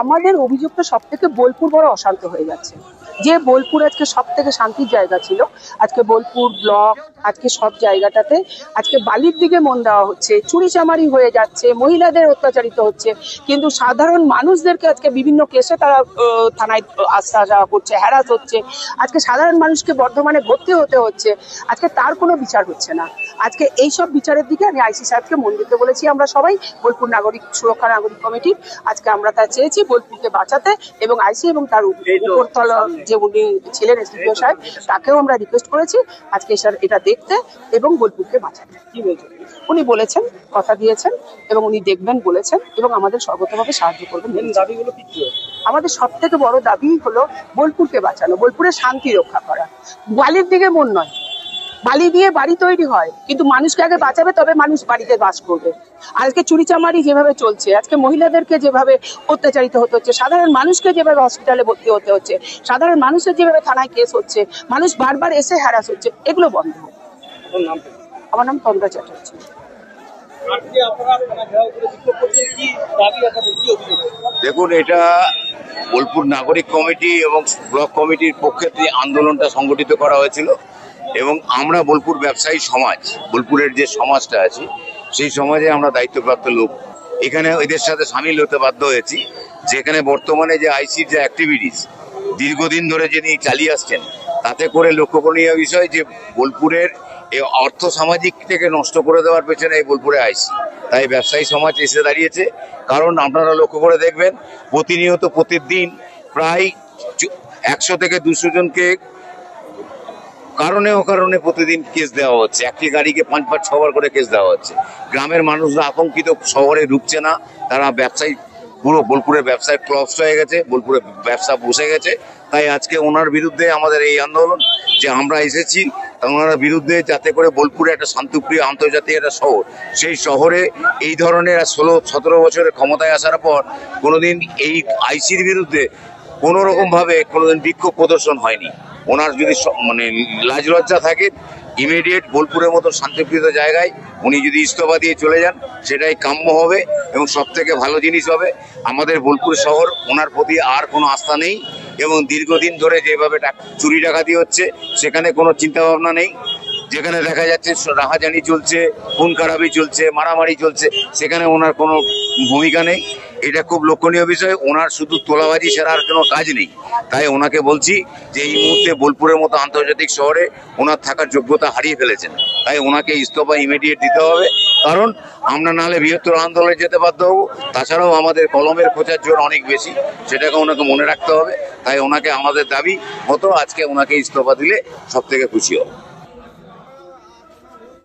আমাদের অভিযোগটা সব থেকে বোলপুর বড় অশান্ত হয়ে যাচ্ছে যে বোলপুর আজকে সব থেকে শান্তির জায়গা ছিল, আজকে বোলপুর ব্লক, আজকে সব জায়গাটাতে, আজকে বালির দিকে মন দেওয়া হচ্ছে চুরি চামারি হয়ে যাচ্ছে, মহিলাদের অত্যাচারিত হচ্ছে, কিন্তু সাধারণ মানুষদেরকে আজকে বিভিন্ন কেসে তারা থানায় আসা যাওয়া করছে হ্যারাস হচ্ছে। আজকে সাধারণ মানুষকে বর্ধমানে ভর্তি হতে হচ্ছে। আজকে তার কোনো বিচার হচ্ছে না। আজকে এই সব বিচারের দিকে আমি আইসি সাহেবকে মন দিতে বলেছি। আমরা সবাই বোলপুর নাগরিক সুরক্ষা নাগরিক কমিটির। আজকে আমরা তা চেয়েছি বোলপুরকে বাঁচাতে এবং আইসি এবং তার উপরতলা যে উনি ছিলেন এসডিপিও সাহেব তাকেও আমরা রিকোয়েস্ট করেছি আজকে স্যার এটা দেখতে এবং বোলপুরকে বাঁচাতে। কি বলছেন? উনি বলেছেন কথা দিয়েছেন এবং উনি দেখবেন বলেছেন এবং আমাদের সর্বতভাবে সাহায্য করবেন। দাবিগুলো কি আমাদের সব থেকে বড় দাবি হলো বোলপুরকে বাঁচানো বোলপুরের শান্তি রক্ষা করা। বালির দিকে মন নয় বালি দিয়ে বাড়ি তৈরি হয়। কিন্তু মানুষকে আগে বাঁচাবে তবে মানুষ বাড়িতে বাস করবে। আজকে চুরিচামারি যেভাবে চলছে আজকে মহিলাদেরকে যেভাবে অত্যাচারিত হতে হচ্ছে সাধারণ মানুষকে যেভাবে হসপিটালে ভর্তি হতে হচ্ছে সাধারণ মানুষের যেভাবে থানায় কেস হচ্ছে মানুষ বারবার এসে হ্যারাস হচ্ছে এগুলো বন্ধ। হোক। আমার নাম তন্দ্রা চ্যাটার্জি। আজকে আপনারা থানা ঘেরাও করে বিক্ষোভ করছেন কি দাবি আপনাদের? কি অভিযোগ? দেখুন এটা বোলপুর নাগরিক কমিটি এবং ব্লক কমিটির পক্ষে আন্দোলনটা সংগঠিত করা হয়েছিল এবং আমরা বোলপুর ব্যবসায়ী সমাজ, বোলপুরের যে সমাজটা আছে, সেই সমাজে আমরা দায়িত্বপ্রাপ্ত লোক। এখানে এদের সাথে সামিল হতে বাধ্য হয়েছি, যেখানে বর্তমানে যে আইসির যে অ্যাক্টিভিটিস দীর্ঘদিন ধরে যিনি চালিয়ে আসছেন, তাতে করে লক্ষ্যকরণীয় বিষয় যে বোলপুরের এই অর্থ সামাজিক থেকে নষ্ট করে দেওয়ার পেছনে এই বোলপুরে আইসি। তাই ব্যবসায়ী সমাজ এসে দাঁড়িয়েছে, কারণ আপনারা লক্ষ্য করে দেখবেন, প্রতিনিয়ত প্রতিদিন প্রায় একশো থেকে দুশো জনকে কারণে অকারণে প্রতিদিন কেস দেওয়া হচ্ছে। একটি গাড়িকে পাঁচ পাঁচ ছবার করে কেস দেওয়া হচ্ছে। গ্রামের মানুষরা আতঙ্কিত, শহরে ঢুকছে না। তারা ব্যবসায়ী, পুরো বোলপুরের ব্যবসায় ক্লবস হয়ে গেছে, বোলপুরে ব্যবসা বসে গেছে। তাই আজকে ওনার বিরুদ্ধে আমাদের এই আন্দোলন, যে আমরা এসেছি, ওনার বিরুদ্ধে যাতে করে বোলপুরে একটা শান্তিপ্রিয় আন্তর্জাতিক একটা শহর, সেই শহরে এই ধরনের ষোলো, সতেরো বছরের ক্ষমতায় আসার পর কোনোদিন এই আইসির বিরুদ্ধে কোনোরকমভাবে কোনোদিন বিক্ষোভ প্রদর্শন হয়নি। ওনার যদি মানে লাজ লজ্জা থাকে ইমিডিয়েট বোলপুরের মতো শান্তিপ্রিয় জায়গায় উনি যদি ইস্তফা দিয়ে চলে যান, সেটাই কাম্য হবে এবং সব থেকে ভালো জিনিস হবে। আমাদের বোলপুর শহর, ওনার প্রতি আর কোনো আস্থা নেই এবং দীর্ঘদিন ধরে যেভাবে চুরি ডাকাতি হচ্ছে, সেখানে কোনো চিন্তা ভাবনা নেই। যেখানে দেখা যাচ্ছে রাহাজানি চলছে, খুন খারাপি চলছে, মারামারি চলছে, সেখানে ওনার কোনো ভূমিকা নেই। এটা খুব লক্ষণীয় বিষয়। ওনার শুধু তোলাবাজি ছাড়া আর কোনো কাজ নেই। তাই ওনাকে বলছি যে এই মুহূর্তে বোলপুরের মতো আন্তর্জাতিক শহরে ওনার থাকার যোগ্যতা হারিয়ে ফেলেছেন। তাই ওনাকে ইস্তফা ইমিডিয়েট দিতে হবে। কারণ আমরা নাহলে বৃহত্তর আন্দোলনে যেতে বাধ্য হব। তাছাড়াও আমাদের কলমের খোঁজার জোর অনেক বেশি। সেটাকে ওনাকে মনে রাখতে হবে। তাই ওনাকে আমাদের দাবি মতো আজকে ওনাকে ইস্তফা দিলে সব থেকে খুশি হবে।